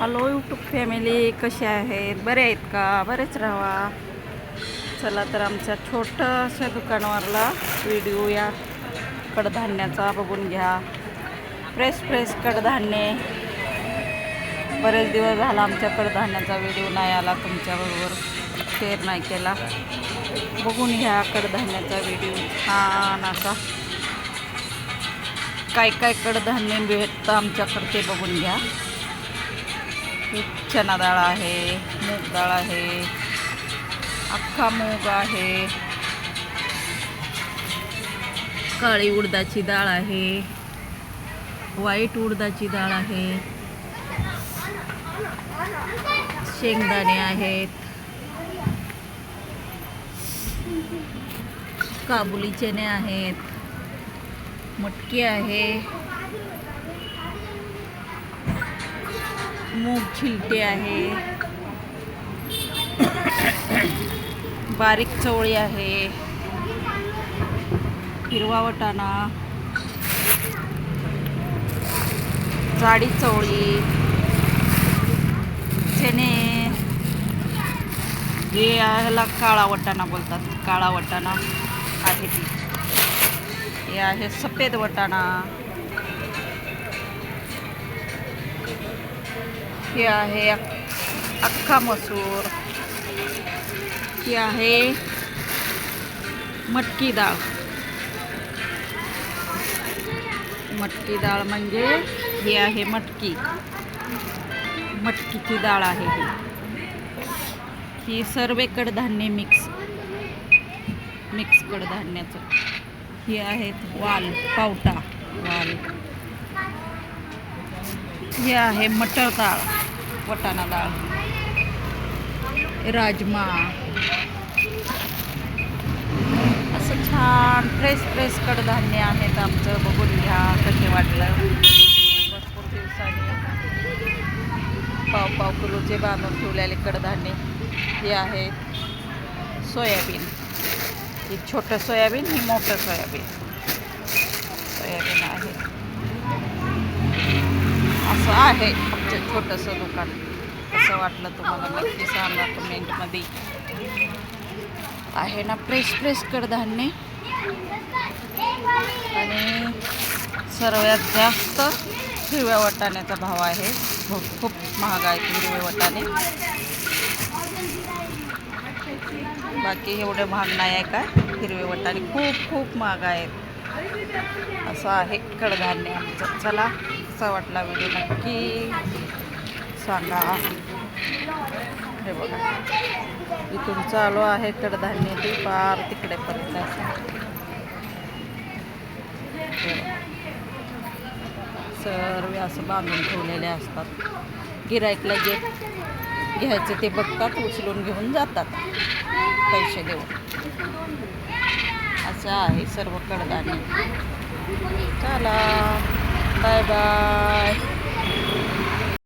Hello YouTube family कशी आहेत? बरे आहेत का? बरेच राहा चला तर आमच्या छोटंसं दुकानावरला व्हिडिओ या कडधान्याचा बघून घ्या. फ्रेश फ्रेश कडधान्ये. बरेच दिवस झाला आमच्या कडधान्याचा व्हिडिओ नाही आला तुमच्याबरोबर. शेअर नाही केला. बघून घ्या कडधान्याचा व्हिडिओ छान असा. काय काय कडधान्य भेटतं आमच्याकडे ते बघून घ्या. ही चना डाळ आहे मूग डाळ आहे अख्खा मूग आहे. काळी उडदाची डाळ आहे व्हाईट उडदाची डाळ आहे. शेंगदाणे आहेत. काबुली चणे आहेत. मटकी आहे. मूग छिलटे आहे. बारीक चवळी आहे. हिरवा वटाणा. जाडी चवळी. चणे. हे याला काळा वटाणा बोलतात. काळा वटाणा आहे. ती हे आहे सफेद वटाणा. हे आहे अख्खा मसूर. ही आहे मटकी डाळ मटकी डाळ म्हणजे ही आहे मटकी. मटकीची डाळ आहे ही. ही सर्व कडधान्य मिक्स. मिक्स कडधान्याचं ही आहेत वाल पावटा. वाल. ही आहे मटर डाळ वटाणा डाळ राजमा. असं छान फ्रेश फ्रेश कडधान्य आहेत आमचं. बघून घ्या कसे वाटलं. भरपूर दिवसांनी पाव पाव किलोचे बांधून ठेवलेले कडधान्य हे आहेत सोयाबीन. हे छोटं सोयाबीन ही मोठं सोयाबीन. सोयाबीन आहे. असं आहे. आमचं छोटंसं दुकान. कसं वाटलं तुम्हाला नक्की सांगा कमेंटमध्ये. आहे ना फ्रेश फ्रेश कडधान्य. आणि सर्वात जास्त हिरव्या वाटाण्याचा भाव आहे. खूप खूप महाग आहेत हिरवे वाटाणे. बाकी एवढे महाग नाही आहे का? हिरवे वाटाणे खूप खूप महाग आहेत. असं आहे कडधान्य आमचं. चला. कसा वाटला व्हिडिओ नक्की सांगा. हे बघा. इथून चालू आहे कडधान्य ती पार तिकडे पर्यंत सर्व असं बांधून ठेवलेले असतात. गिरायकला जे घ्यायचं ते बघतात उचलून घेऊन जातात. पैसे देऊन. असं आहे सर्व कडधान्य. चला. Bye-bye.